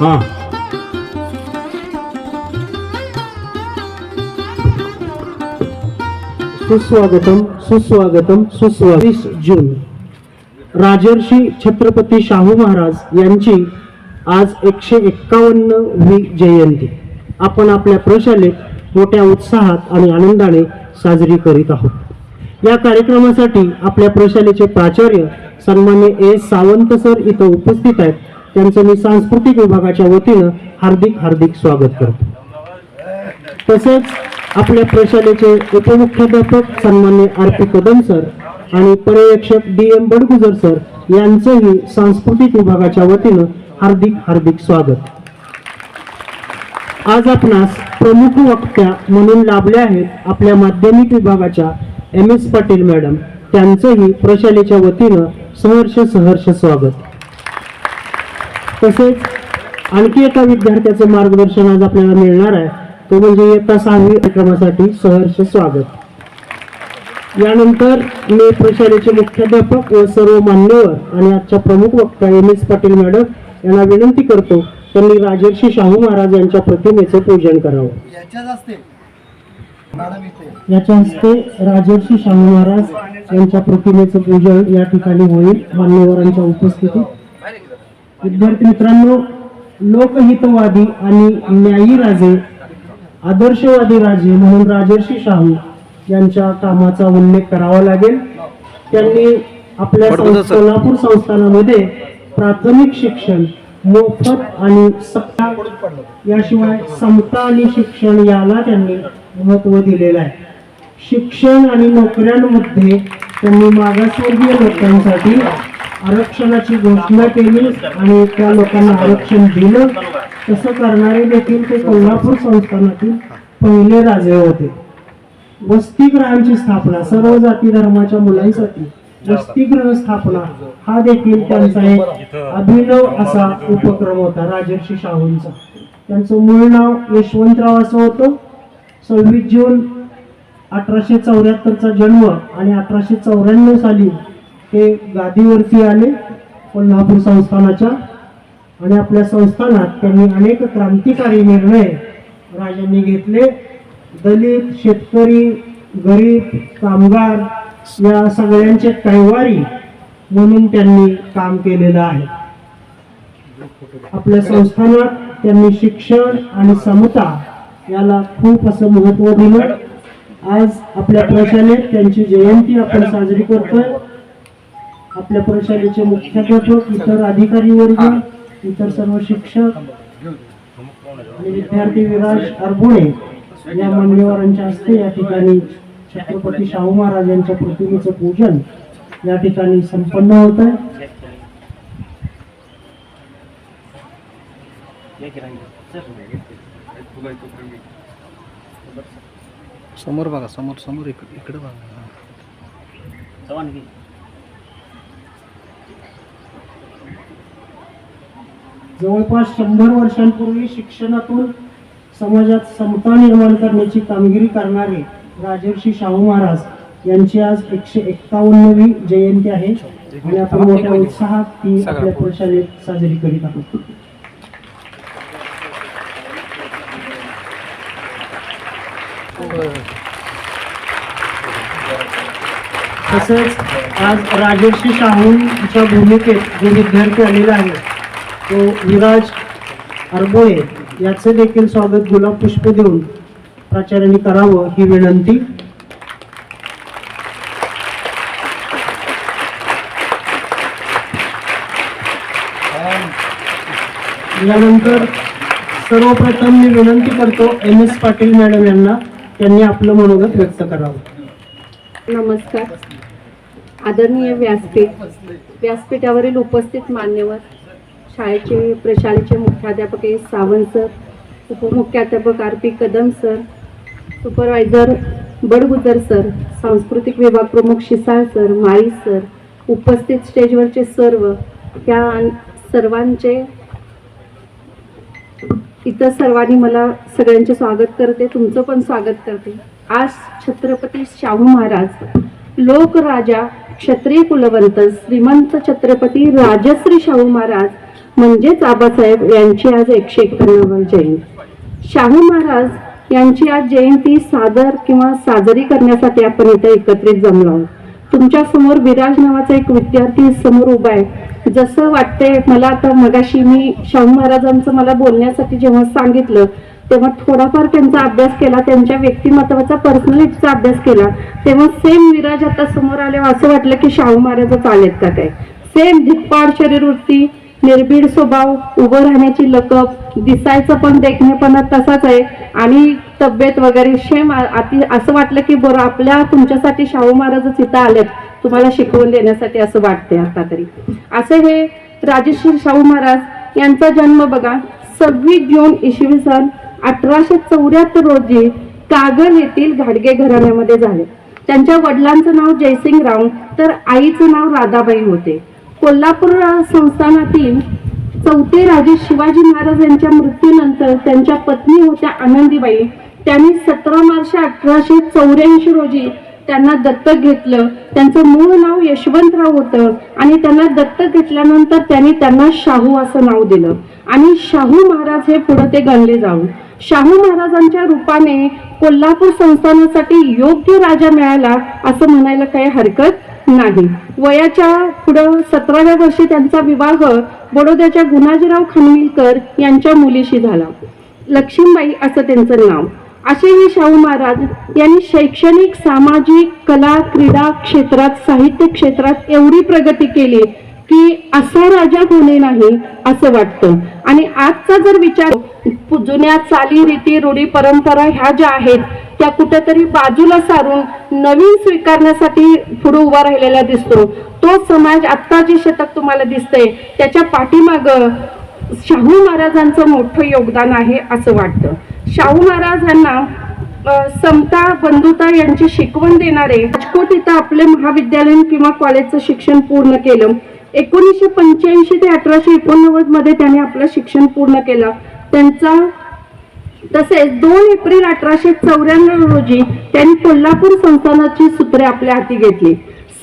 हा. सुस्वागतम सुस्वागतम सुस्वागत जून. राजर्षी छत्रपती शाहू महाराज यांची आज एकशे एक्कावन्नवी जयंती. आपण आपल्या प्रशालेत मोठ्या उत्साहात आणि आनंदाने साजरी करीत आहोत. या कार्यक्रमासाठी आपल्या प्रशालेचे प्राचार्य सन्मान्य ए सावंत सर इथं उपस्थित आहेत. त्यांचं मी सांस्कृतिक विभागाच्या वतीनं हार्दिक हार्दिक स्वागत करतो. तसेच आपल्या प्रशालेचे उपमुख्याध्यापक सन्मान्य आर पी कदम सर आणि पर्यवेक्षक डी एम बडगुजर सर यांचंही सांस्कृतिक विभागाच्या वतीनं हार्दिक हार्दिक स्वागत. आज आपणास प्रमुख वक्त्या म्हणून लाभल्या आहेत आपल्या माध्यमिक विभागाच्या एम एस पाटील मॅडम. त्यांचंही प्रशालेच्या वतीनं सहर्ष सहर्ष स्वागत. तसेच आणखी एका विद्यार्थ्याचं मार्गदर्शन आज आपल्याला मिळणार आहे. तो म्हणजे इयत्ता सहावी कार्यक्रमासाठी सहर्ष स्वागत. यानंतर मी प्रशालेचे मुख्याध्यापक व सर्व मान्यवर आणि आजच्या प्रमुख वक्ता एम एस पाटील मॅडम यांना विनंती करतो त्यांनी राजर्षी शाहू महाराज यांच्या प्रतिमेचं पूजन करावं. याच्या हस्ते राजर्षी शाहू महाराज यांच्या प्रतिमेचं पूजन या ठिकाणी होईल. मान्यवरांच्या उपस्थितीत. विद्यार्थी मित्रांनो लोकहितवादी आणि न्यायी राजे आदर्शवादी राजे म्हणून राजर्षी शाहू यांच्या कामाचा उल्लेख करावा लागेल. त्यांनी आपल्या सोलापूर संस्थानामध्ये प्राथमिक शिक्षण मोफत आणि सक्ता याशिवाय समता आणि शिक्षण याला त्यांनी महत्त्व दिलेलं आहे. शिक्षण आणि नोकऱ्यांमध्ये त्यांनी मागासवर्गीय लोकांसाठी आरक्षणाची घोषणा केली आणि त्या लोकांना आरक्षण दिलं. तसं करणारे देखील ते कोल्हापूर संस्थानातील पहिले राजे होते. वसतिगृहांची स्थापना सर्व जाती धर्माच्या मुलांसाठी वसतिगृह स्थापना हा देखील त्यांचा एक अभिनव असा उपक्रम होता राजर्षी शाहूंचा. त्यांचं मूळ नाव यशवंतराव असं होतं. सव्वीस जून अठराशे चौऱ्याहत्तरचा जन्म आणि अठराशे चौऱ्याण्णव साली हे गादीवरती आले कोल्हापूर संस्थानाच्या. आणि आपल्या संस्थानात त्यांनी अनेक क्रांतिकारी निर्णय राजांनी घेतले. दलित शेतकरी गरीब कामगार या सगळ्यांचे कैवारी म्हणून त्यांनी काम केलेलं आहे. आपल्या संस्थानात त्यांनी शिक्षण आणि समता याला खूप असं महत्त्व दिलं. आज आपल्या प्रशालेत त्यांची जयंती आपण साजरी करतोय. आपल्या प्रशालेचे मुख्याध्यापक इतर अधिकारी वर्ग इतर सर्व शिक्षक आणि विद्यार्थी विराज अरबुणे या मान्यवरांच्या हस्ते या ठिकाणी छत्रपती शाहू महाराज यांच्या प्रतिमेचं पूजन या ठिकाणी संपन्न होत आहे. समोर बघा समोर समोर इकडे इकडे बघा. जवळपास शंभर वर्षांपूर्वी शिक्षणातून समाजात समता निर्माण करण्याची कामगिरी करणारे राजर्षी शाहू महाराज यांची आज एकशे एक्कावन्नवी जयंती आहे. आणि आपण मोठ्या उत्साहात ती आपल्या प्रशालेत साजरी करीत आहोत. तसेच आज राजर्षी शाहूंच्या भूमिकेत जो विद्यार्थी आलेला आहे तो विराज अरबोळे याचं देखील स्वागत गुलाब पुष्प देऊन प्राचार्यांनी करावं ही विनंती. यानंतर सर्वप्रथम मी विनंती करतो एम एस पाटील मॅडम यांना त्यांनी आपलं मनोगत व्यक्त करावं. नमस्कार. आदरणीय व्यासपीठ व्यासपीठावरील उपस्थित मान्यवर शाळेचे प्रशालेचे मुख्याध्यापक A Sawant sir उपमुख्याध्यापक R P Kadam sir supervisor Badgujar sir सांस्कृतिक विभाग प्रमुख शिसाळ सर माळी सर उपस्थित स्टेजवरचे सर्व या सर्वांचे इतर सर्वांनी मला सगळ्यांचे स्वागत करते तुमचं पण स्वागत करते. आज छत्रपती शाहू महाराज लोकराजा क्षत्रिय कुलवंत श्रीमंत छत्रपती राजश्री शाहू महाराज म्हणजेच आबासाहेब यांची आज एकशे एक्क्याण्णव जयंती. शाहू महाराज यांची आज जयंती सादर किंवा साजरी करण्यासाठी आपण इथे एकत्रित जमलो आहोत. तुमच्यासमोर विराज नावाचा एक विद्यार्थी समोर उभा आहे. जसं वाटतंय मला आता मगाशी मी शाहू महाराजांचं मला बोलण्यासाठी जेव्हा सांगितलं तेव्हा थोडाफार त्यांचा अभ्यास केला त्यांच्या व्यक्तिमत्वाचा पर्सनॅलिटीचा अभ्यास केला तेव्हा सेम विराज आता समोर आल्यावर असं वाटलं की शाहू महाराजच आलेत का काय? सेम धिप्पाड शरीरवृत्ती निर्भीड स्वभाव उभं राहण्याची लकप दिसायचं पण देखणेपणा तसाच आहे. आणि तब्येत वगैरे शेम अति असं वाटलं की बरं आपल्या तुमच्यासाठी शाहू महाराजच इथं आलेत. तुम्हाला शिकवून देण्यासाठी असं वाटतंय आता तरी. असे हे राजेश्री शाहू महाराज यांचा जन्म बघा. सव्वीस जून इसवी सन अठराशे चौऱ्याहत्तर रोजी कागल येथील घाडगे घराण्यामध्ये झाले. त्यांच्या वडिलांचं नाव जयसिंग राव तर आईचं नाव राधाबाई होते. कोल्हापूर संस्थानातील चौथे राजे शिवाजी महाराज यांच्या मृत्यूनंतर त्यांच्या पत्नी होत्या आनंदीबाई. त्यांनी सतरा मार्च अठराशे चौऱ्याऐंशी रोजी त्यांना दत्तक घेतलं. त्यांचं मूळ नाव यशवंतराव होतं आणि त्यांना दत्तक घेतल्यानंतर त्यांनी त्यांना शाहू असं नाव दिलं. आणि शाहू महाराज हे पुढे ते गणले जाऊन. शाहू महाराजांच्या रूपाने कोल्हापूर संस्थानासाठी योग्य राजा मिळाला असं म्हणायला काही हरकत नाही. वयाच्या पुढं सतराव्या वर्षी त्यांचा विवाह बडोद्याच्या गुणाजीराव खानविलकर यांच्या मुलीशी झाला. लक्ष्मीबाई असं त्यांचं नाव. असे हे शाहू महाराज यांनी शैक्षणिक सामाजिक कला क्रीडा क्षेत्रात साहित्य क्षेत्रात एवढी प्रगती केली की असा राजा कोणी नाही असं वाटतं. आणि आजचा जर विचार जुन्या चाली रीती रूढी परंपरा ह्या ज्या आहेत त्या कुठेतरी बाजूला सारून नवीन स्वीकारण्यासाठी पुढे उभा राहिलेला दिसतो. तो समाज आत्ता जे शतक तुम्हाला दिसतंय त्याच्या पाठीमाग शाहू महाराजांचं मोठं योगदान आहे असं वाटतं. शाहू महाराजांना समता बंधुता यांची शिकवण देणारे राजकोट इथं आपले महाविद्यालय किंवा कॉलेजचं शिक्षण पूर्ण केलं. एकोणीसशे पंच्याऐंशी ते अठराशे एकोणनव्वदमध्ये त्यांनी आपलं शिक्षण पूर्ण केलं. त्यांचा तसेच दोन एप्रिल अठराशे चौऱ्याण्णव रोजी त्यांनी कोल्हापूर संस्थानाची सूत्रे आपल्या हाती घेतली.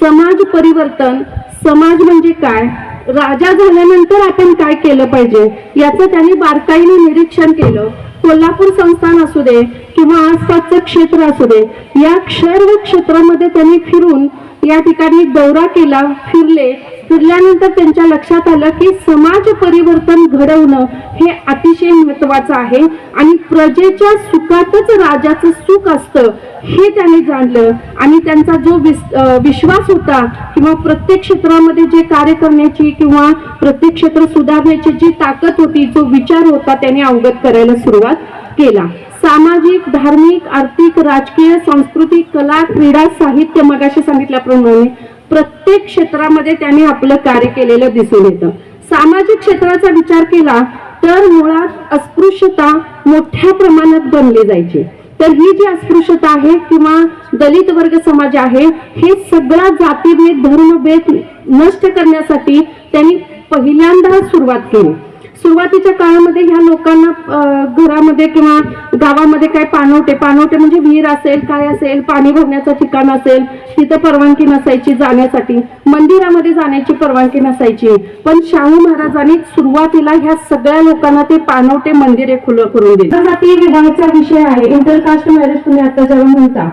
समाज परिवर्तन समाज म्हणजे काय? राजा झाल्यानंतर आपण काय केलं पाहिजे? याचं त्यांनी बारकाईने निरीक्षण केलं. कोल्हापूर संस्थान असू दे किंवा आसपासचं क्षेत्र असू दे या सर्व क्षेत्रामध्ये त्यांनी फिरून या ठिकाणी दौरा केला फिरले. फिरल्यानंतर त्यांच्या लक्षात आलं की समाज परिवर्तन घडवणं हे अतिशय महत्वाचं आहे आणि प्रजेच्या सुखातच राजाचं सुख असतं हे त्याने जाणलं. आणि त्यांचा जो विस- विश्वास होता किंवा प्रत्येक क्षेत्रामध्ये जे कार्य करण्याची किंवा प्रत्येक क्षेत्र सुधारण्याची जी ताकद होती जो विचार होता त्यांनी अवगत करायला सुरुवात केला. सामाजिक धार्मिक आर्थिक राजकीय सांस्कृतिक कला क्रीडा साहित्य मगाशी सांगितल्याप्रमाणे प्रत्येक क्षेत्रामध्ये त्यांनी आपलं कार्य केलेलं दिसून येतं. सामाजिक क्षेत्राचा विचार केला तर मुळात अस्पृश्यता मोठ्या प्रमाणात बनली जायची. तर ही जी अस्पृश्यता आहे किंवा दलित वर्ग समाज आहे हे सगळा जातीभेद धर्मभेद नष्ट करण्यासाठी त्यांनी पहिल्यांदा सुरुवात केली. सुरुवातीच्या काळामध्ये ह्या लोकांना घरामध्ये किंवा गावामध्ये काय पाणवटे पाणवटे म्हणजे विहीर असेल काय असेल पाणी भरण्याचं ठिकाण असेल तिथं परवानगी नसायची जाण्यासाठी. मंदिरामध्ये जाण्याची परवानगी नसायची. पण शाहू महाराजांनी सुरुवातीला ह्या सगळ्या लोकांना ते पाणवटे मंदिरे खुलं करून दिले. जाती विवाहाचा विषय आहे. इंटरकास्ट मॅरेज तुम्ही आता जेव्हा म्हणता.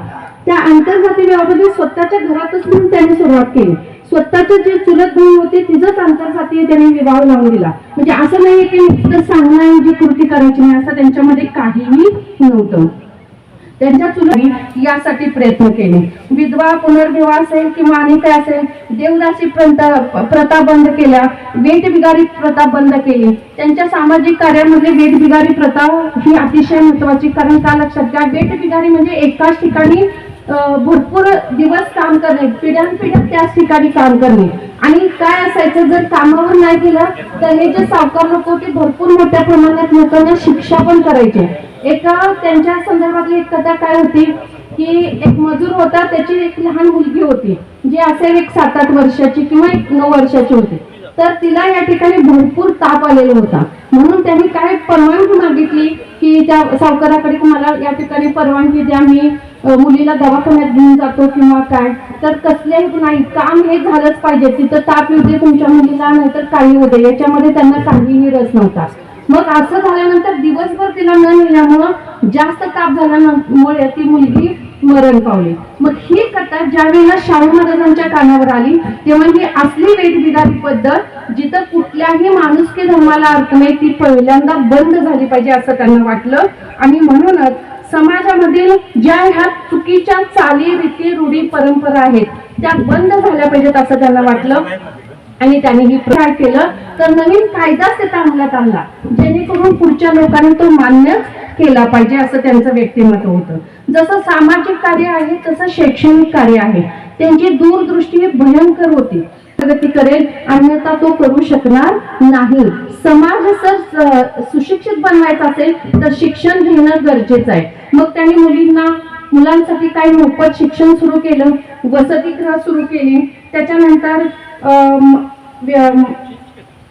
त्या आंतरजातीय विवाहामध्ये स्वतःच्या घरातच म्हणून त्यांनी सुरुवात केली. स्वतःचे जे चुलत भाऊ होते तिचंच आंतरजातीय त्यांनी विवाह लावून दिला. म्हणजे असं नाहीये की नुसतं सांगणं जी कृती करायची नाही असं त्यांच्यामध्ये काहीही नव्हतं. त्यांच्या चुलत यासाठी प्रयत्न केले. विधवा पुनर्विवाह असेल किंवा आणि काय असेल देवदासी प्रथा बंद केल्या वेठबिगारी प्रथा बंद केली. त्यांच्या सामाजिक कार्यामध्ये वेठबिगारी प्रथा ही अतिशय महत्वाची कारण का लक्षात घ्या वेठबिगारी म्हणजे एकाच ठिकाणी भरपूर दिवस काम करणे पिढ्यानपिढ्या त्याच ठिकाणी काम करणे. आणि काय असायचं जर कामावर नाही केलं तर हे जे सावकार लोक होते भरपूर मोठ्या प्रमाणात लोकांना शिक्षा पण करायचे. एका त्यांच्या संदर्भातली एक कथा काय होती की एक मजूर होता त्याची एक लहान मुलगी होती जी असेल एक सात आठ वर्षाची किंवा एक नऊ वर्षाची होती. तर तिला या ठिकाणी भरपूर ताप आलेला होता. म्हणून त्यांनी काय परवानगी मागितली की त्या सावकाराकडे मला या ठिकाणी परवानगी द्या. मी मुलीला दवाखान्यात घेऊन जातो किंवा काय. तर कसल्याही नाही काम हे झालंच पाहिजे. तिथं ताप येऊ दे तुमच्या मुलीला नाहीतर काही होऊ दे. याच्यामध्ये त्यांना काहीही रस नव्हता. मग असं झाल्यानंतर दिवसभर तिला न नेल्यामुळं जास्त ताप झाल्यामुळे ती मुलगी मरण पावले. मग ही कथा ज्या वेळेला शाहू महाराजांच्या कानावर आली तेव्हा ही असली वेदविधारी पद्धत जिथं कुठल्याही माणुसकी धर्माला अर्थ नाही ती पहिल्यांदा बंद झाली पाहिजे असं त्यांना वाटलं. आणि म्हणूनच समाजामधील ज्या ह्या चुकीच्या चाली रीती रूढी परंपरा आहेत त्या बंद झाल्या पाहिजेत असं त्यांना वाटलं. आणि त्यांनी ही प्रकार केलं. तर नवीन कायदाच त्याचा अंमलात आणला जेणेकरून पुढच्या लोकांनी तो मान्य केला पाहिजे असं त्यांचं व्यक्तिमत्व होतं. जसं सामाजिक कार्य आहे तसं शैक्षणिक कार्य आहे. त्यांची दूरदृष्टी भयंकर होती. प्रगती करेल अन्यथा तो करू शकणार नाही. समाज जर सुशिक्षित बनवायचा असेल तर शिक्षण घेणं गरजेचं आहे. मग त्यांनी मुलींना मुलांसाठी काही मोफत शिक्षण सुरू केलं वसतिगृह सुरू केली. त्याच्यानंतर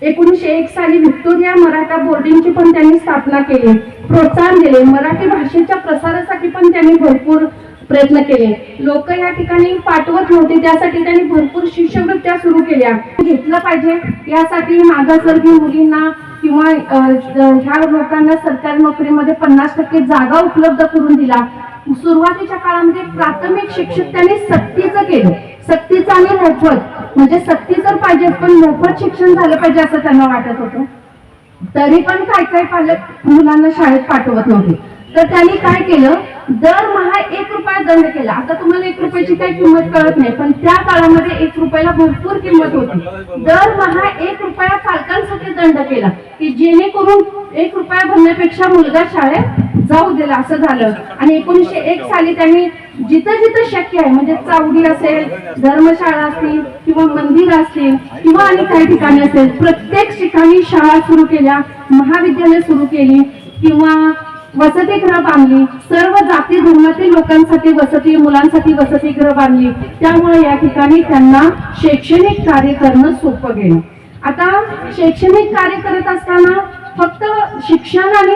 एकोणीसशे एक साली व्हिक्टोरिया मराठा बोर्डिंगची पण त्यांनी स्थापना केली. प्रोत्साहन दिले. मराठी भाषेच्या प्रसारासाठी पण त्यांनी भरपूर प्रयत्न केले. लोक या ठिकाणी पाठवत नव्हते. त्यासाठी त्यांनी भरपूर शिष्यवृत्त्या सुरू केल्या. घेतलं पाहिजे. यासाठी मागासवर्गीय मुलींना किंवा ह्या लोकांना सरकारी नोकरीमध्ये पन्नास टक्के जागा उपलब्ध करून दिला सुरुवातीच्या काळामध्ये प्राथमिक शिक्षक त्यांनी सक्तीचं केलं. सक्तीचं आणि मोफत. म्हणजे सक्ती तर पाहिजे पण मोफत शिक्षण झालं पाहिजे असं त्यांना वाटत होतं. तरी पण काय काय पालक मुलांना शाळेत पाठवत नव्हते. तर त्यांनी काय केलं? दरमहा एक रुपया दंड केला. आता तुम्हाला एक रुपयाची काही किंमत कळत नाही पण त्या काळामध्ये एक रुपयाला भरपूर किंमत होती. दरमहा एक रुपया पालकांसाठी दंड केला की जेणेकरून एक रुपया भरण्यापेक्षा मुलगा शाळेत जाऊ दिला असं झालं. आणि एकोणीसशे एक साली त्यांनी जिथं जिथं शक्य आहे म्हणजे चावडी असेल धर्मशाळा असतील किंवा मंदिर असतील किंवा आणि काही ठिकाणी असेल प्रत्येक ठिकाणी शाळा सुरू केल्या महाविद्यालय सुरू केली किंवा वसतिगृह बांधली. सर्व जाती धर्मातील लोकांसाठी वसती मुलांसाठी वसतिगृह बांधली. त्यामुळे या ठिकाणी त्यांना शैक्षणिक कार्य करणं सोपं गेलं. आता शैक्षणिक कार्य करत असताना फक्त शिक्षण आणि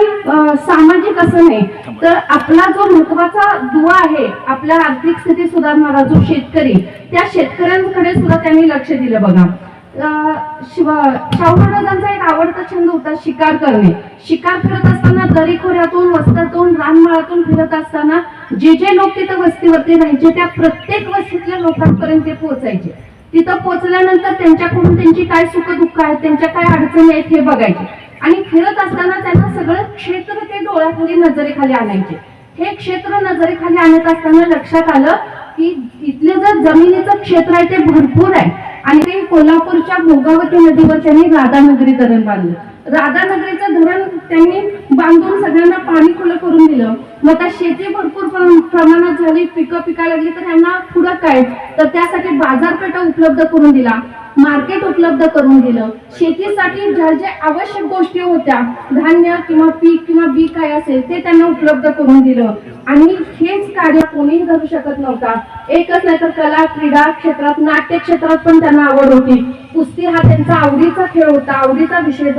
सामाजिक असं नाही. तर आपला जो महत्त्वाचा दुवा आहे आपल्या आर्थिक स्थिती सुधारणारा जो शेतकरी त्या शेतकऱ्यांकडे सुद्धा त्यांनी लक्ष दिलं बघा. शिव शाहू महाराजांचा एक आवडता छंद होता शिकार करणे. शिकार करत असताना दरीखोऱ्यातून वस्त्रातून रानमाळातून फिरत असताना जे जे लोक तिथं वस्तीवरती राहायचे त्या प्रत्येक वस्तीतल्या लोकांपर्यंत ते पोहोचायचे. तिथं पोहोचल्यानंतर त्यांच्याकडून त्यांची काय सुख दुःख आहेत त्यांच्या काय अडचणी आहेत हे बघायचे. आणि फिरत असताना त्यांना सगळं क्षेत्र ते डोळ्याखाली नजरेखाली आणायचे. हे क्षेत्र नजरेखाली आणत असताना लक्षात आलं की इथले जर जमिनीचं क्षेत्र आहे ते भरपूर आहे. आणि ते कोल्हापूरच्या भोगावती नदीवर त्यांनी राधानगरी धरण बांधलं. राधानगरीचं धरण त्यांनी बांधून सगळ्यांना पाणी खुलं करून दिलं. मग आता शेती भरपूर प्रमाणात झाली. पिकं पिकायला लागली तर यांना पुढं काय? तर त्यासाठी बाजारपेठा उपलब्ध करून दिला. मार्केट उपलब्ध करून दिलं. शेतीसाठी ज्या ज्या आवश्यक गोष्टी होत्या धान्य किंवा पीक किंवा बी काय असेल ते त्यांना उपलब्ध करून दिलं. आणि हेच कार्य कोणीही करू शकत नव्हता. एकच नाही तर कला क्रीडा क्षेत्रात नाट्य क्षेत्रात पण त्यांना आवड होती. कुस्ती हा त्यांचा आवडीचा खेळ होता. आवडीचा विषय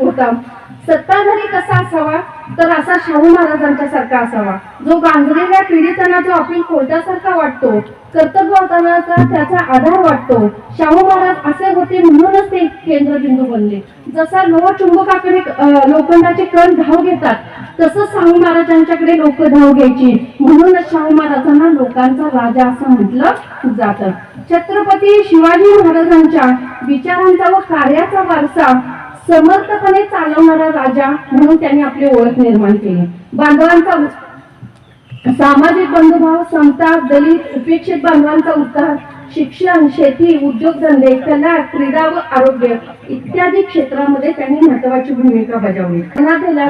होता. सत्ताधारी कसा असावा तर असा शाहू महाराजांच्या सारखा असावा. जो गांजलेल्या पीडितांना जो आपली खोट्यासारखा वाटतो कर्तव्यवतानाचा त्याचा आधार वाटतो. शाहू महाराज असे होते म्हणूनच ते केंद्रबिंदू बनले. जसा लोह चुंबकाकडे लोखंडाचे कण धाव घेतात तसं शाहू महाराजांच्याकडे लोक धाव घ्यायची. म्हणूनच शाहू महाराजांना लोकांचा राजा असं म्हटलं जातं. छत्रपती शिवाजी महाराजांच्या विचारांचा व कार्याचा वारसा समर्थपणे चालवणारा राजा म्हणून त्यांनी आपली ओळख निर्माण केली. बांधवांचा सामाजिक बंधुभाव समता दलित उपेक्षित बांधवांचा उद्धार शिक्षण शेती उद्योगधंदे कला क्रीडा व आरोग्य इत्यादी क्षेत्रामध्ये त्यांनी महत्वाची भूमिका बजावली. त्यांना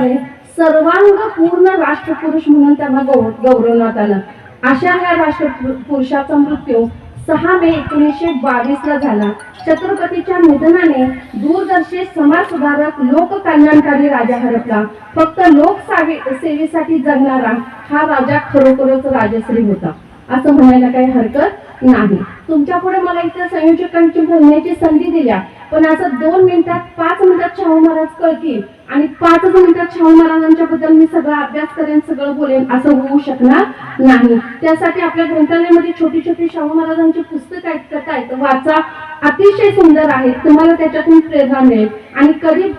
सर्वांग पूर्ण राष्ट्रपुरुष म्हणून त्यांना गौरवण्यात आलं. अशा ह्या राष्ट्रपुरुषाचा मृत्यू सहा मे एकोणीसशे बावीस ला झाला. छत्रपतीच्या निधनाने दूरदर्शी समाज सुधारक लोककल्याणकारी राजा हरपला. फक्त लोकसावे सेवेसाठी जगणारा हा राजा खरोखरच राजश्री होता. असं म्हणायला काही हरकत नाही. तुमच्यापुढे मला इथे संयोजकांची बोलण्याची संधी दिल्या. पण असं दोन मिनिटात पाच मिनिटात शाहू महाराज कळतील. आणि पाचच मिनिटात शाहू महाराजांच्या बद्दल मी सगळा अभ्यास करेन सगळं बोलेन असं होऊ शकणार नाही. त्यासाठी आपल्या ग्रंथालयामध्ये छोटी छोटी शाहू महाराजांची पुस्तकं आहेत कथा आहेत. वाचा. अतिशय सुंदर आहेत. तुम्हाला त्याच्यातून प्रेरणा मिळेल. आणि कधी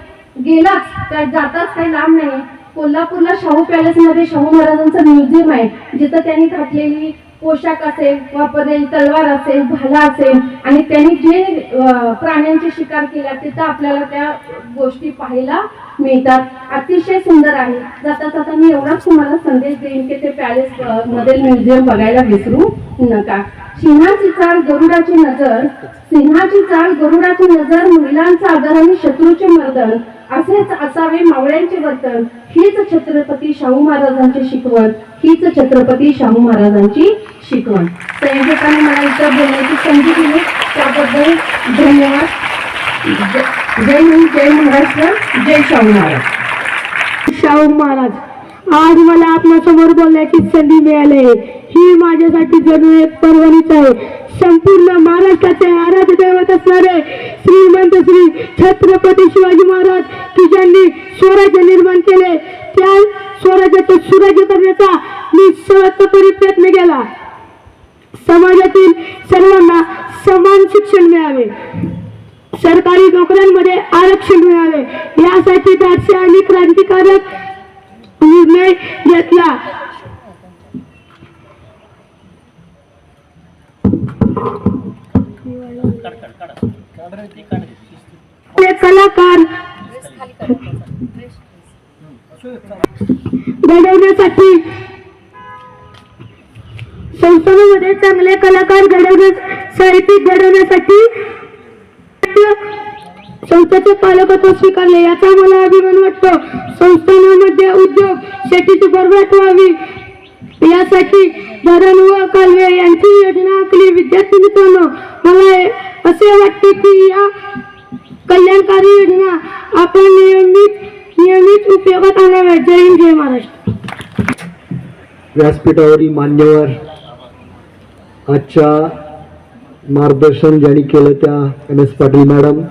गेलाच काय जाताच काही लांब नाही कोल्हापूरला शाहू पॅलेसमध्ये शाहू महाराजांचं म्युझियम आहे. जिथं त्यांनी घातलेली पोशाख असेल वापरलेली तलवार असेल भाला असेल आणि त्यांनी जे प्राण्यांची शिकार केल्या तिथं आपल्याला त्या गोष्टी पाहायला मिळतात. अतिशय सुंदर आहे. जाता जाता मी एवढाच तुम्हाला संदेश देईन की ते पॅलेस मधील म्युझियम बघायला विसरू नका. सिंहाची चाल गरुडाची नजर सिंहाची चाल गरुडाची नजर महिलांचा आदर आणि शत्रूचे मर्दन असेच असावे मावळ्यांचे वर्तन. हीच छत्रपती शाहू महाराजांची शिकवण. हीच छत्रपती शाहू महाराजांची शिकवण. संयोजकांनी मला इतर बोलण्याची संधी दिली. त्याबद्दल धन्यवाद. जय- जय हिंद जय महाराष्ट्र जय शाहू महाराज. शाहू महाराज. आज मला आपल्यासमोर बोलण्याची संधी मिळाली आहे. ही माझ्यासाठी जणू एक पर्वणीच आहे. संपूर्ण महाराष्ट्राचे आराध्य दैवत असणारे श्रीमंत श्री छत्रपती शिवाजी महाराज की ज्यांनी स्वराज्य निर्माण केले त्या स्वराज्याचे सुराज्य करण्याचा मी सर्वतोपरी प्रयत्न केला. समाजातील सर्वांना समान शिक्षण मिळावे. सरकारी नोकऱ्यांमध्ये आरक्षण मिळावे. यासाठी दाटसे आणि क्रांतिकारक निर्णय घेतला. ते कलाकार घडवण्यासाठी संस्थानामध्ये चांगले कलाकार घडवण्यास साहित्यिक घडवण्यासाठी संस्थेचे पालकत्व स्वीकारले याचा मला अभिमान वाटतो. संस्थानामध्ये उद्योग शेतीची भरभराट व्हावी. यासाठी धरण व कालवे यांची योजना आखली. विद्यार्थी मित्रांनो मला असे वाटते की या कल्याणकारी योजना आपण नियमित नियमित उपयोगात आणाव्या. जय हिंद जय महाराष्ट्र. व्यासपीठावरील मान्यवर आजच्या मार्गदर्शन ज्यांनी केलं त्या एम एस पाटील मॅडम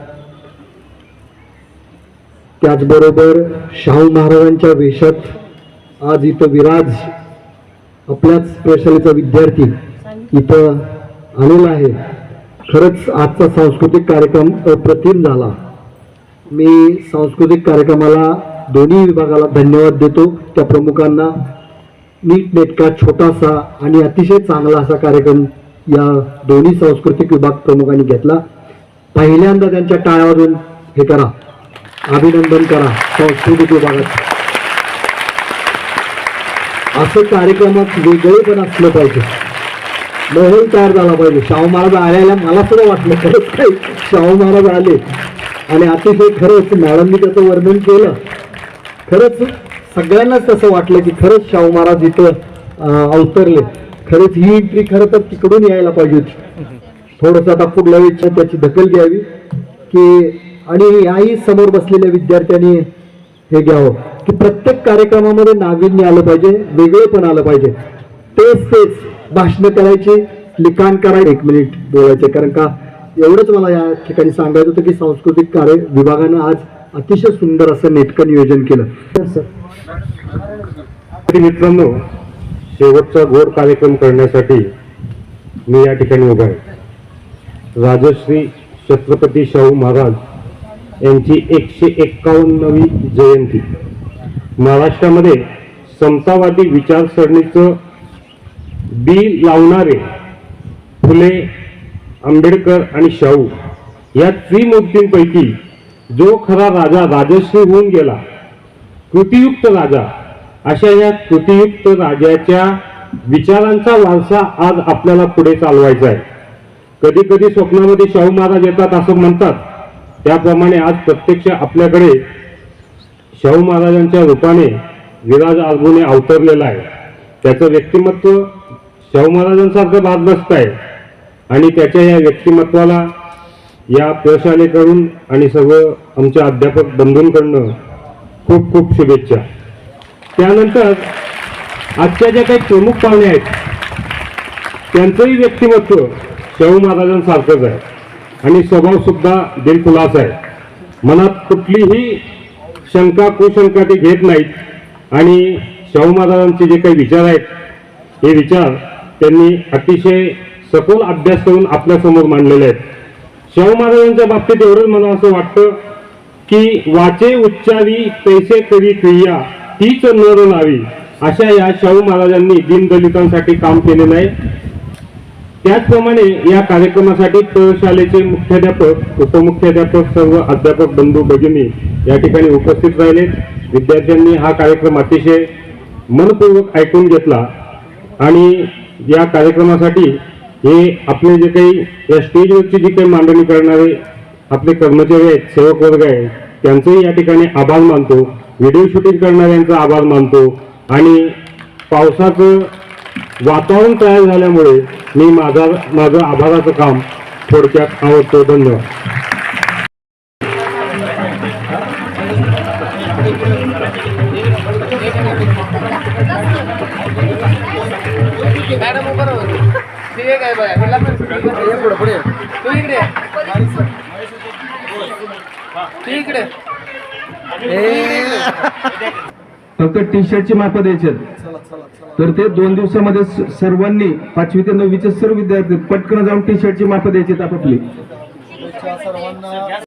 त्याचबरोबर शाहू महाराजांच्या वेशात आज इथं विराज आपल्याच प्रशालेचा विद्यार्थी इथं आलेला आहे. खरंच आजचा सांस्कृतिक कार्यक्रम अप्रतिम झाला. मी सांस्कृतिक कार्यक्रमाला दोन्ही विभागाला धन्यवाद देतो. त्या प्रमुखांना नीटनेटका छोटासा आणि अतिशय चांगला असा कार्यक्रम या दोन्ही सांस्कृतिक विभाग प्रमुखांनी घेतला. पहिल्यांदा त्यांच्या टाळ्यावरून हे करा. अभिनंदन करा. सांस्कृतिक विभागात. असं कार्यक्रमात वेगळे पण असलं पाहिजे. माहोल तयार झाला पाहिजे. शाहू महाराज आल्याला मला सुद्धा वाटलं खरंच काही शाहू महाराज आले. आणि अतिशय खरंच मॅडमनी त्याचं वर्णन केलं. खरंच सगळ्यांनाच तसं वाटलं की खरंच शाहू महाराज इथं अवतरले. खरंच ही एंट्री खरं तर तिकडून यायला पाहिजे होती. थोडंसं आता पुढल्या वेळेची त्याची दखल घ्यावी की आणि याही समोर बसलेल्या विद्यार्थ्यांनी हे घ्यावं की प्रत्येक कार्यक्रमामध्ये नाविन्य आलं पाहिजे वेगळे पण आलं पाहिजे. तेच तेच भाषणं करायची लिखाण करायचे. एक मिनिट बोलायचे कारण का एवढंच मला या ठिकाणी सांगायचं होतं की सांस्कृतिक कार्य विभागानं आज अतिशय सुंदर असं नेटकं नियोजन केलं. मित्रांनो शेवटचा गोड कार्यक्रम करण्यासाठी मी या ठिकाणी उभा आहे. राजश्री छत्रपती शाहू महाराज यांची एकशे एक्कावन्नवी जयंती. महाराष्ट्रामध्ये समतावादी विचारसरणीचं बी लावणारे फुले आंबेडकर आणि शाहू या त्रिमूर्तींपैकी जो खरा राजा राजश्री होऊन गेला कृतियुक्त राजा अशा या कृतियुक्त राजाच्या विचारांचा वारसा आज आपल्याला पुढे चालवायचा आहे. कधी कधी स्वप्नामध्ये शाहू महाराज येतात असं म्हणतात त्याप्रमाणे आज प्रत्यक्ष आपल्याकडे शाहू महाराजांच्या रूपाने विराज आजूने अवतरलेला आहे. त्याचं व्यक्तिमत्व शाहू महाराजांसारखं भारदस्त आहे. आणि त्याच्या या व्यक्तिमत्वाला या प्रशालेकडून आणि सर्व आमच्या अध्यापक बंधूंकडनं खूप खूप शुभेच्छा. त्यानंतर आजच्या ज्या काही प्रमुख पाहुणे आहेत त्यांचंही व्यक्तिमत्व शाहू महाराजांसारखंच आहे. आणि स्वभाव सुद्धा दिलखुलास आहे. मनात कुठलीही शंका कुशंका ते घेत नाहीत. आणि शाहू महाराजांचे जे काही विचार आहेत हे विचार त्यांनी अतिशय सखोल अभ्यास करून आपल्यासमोर मांडलेले आहेत. शाहू महाराजांच्या बाबतीत एवढंच मला असं वाटतं की वाचे उच्चारी पैसे करी क्रिया तीच नर नावी अशा या शाहू महाराजांनी दीनदलितांसाठी काम केलेलं आहे त्याचप्रमाणे या कार्यक्रमासाठी प्रशालेचे मुख्याध्यापक उपमुख्याध्यापक सर्व अध्यापक बंधू भगिनी या ठिकाणी उपस्थित राहिले. विद्यार्थ्यांनी हा कार्यक्रम अतिशय मनपूर्वक ऐकून घेतला आणि या कार्यक्रमासाठी हे आपले जे काही या स्टेजवरची जी काही मांडणी करणारे आपले कर्मचारी आहेत सेवक वर्ग आहे त्यांचेही या ठिकाणी आभार मानतो. व्हिडिओ शूटिंग करणाऱ्यांचा आभार मानतो. आणि पावसाचं वातावरण तयार झाल्यामुळे मी माझा माझं आभाराचं काम थोडक्यात आवडतो धन्यवाद. फक्त टी शर्टची मापं द्यायचे तर ते दोन दिवसामध्ये सर्वांनी पाचवी ते नववीचे सर्व विद्यार्थी पटकन जाऊन टी शर्टची माफ द्यायची आपापली सर्वांना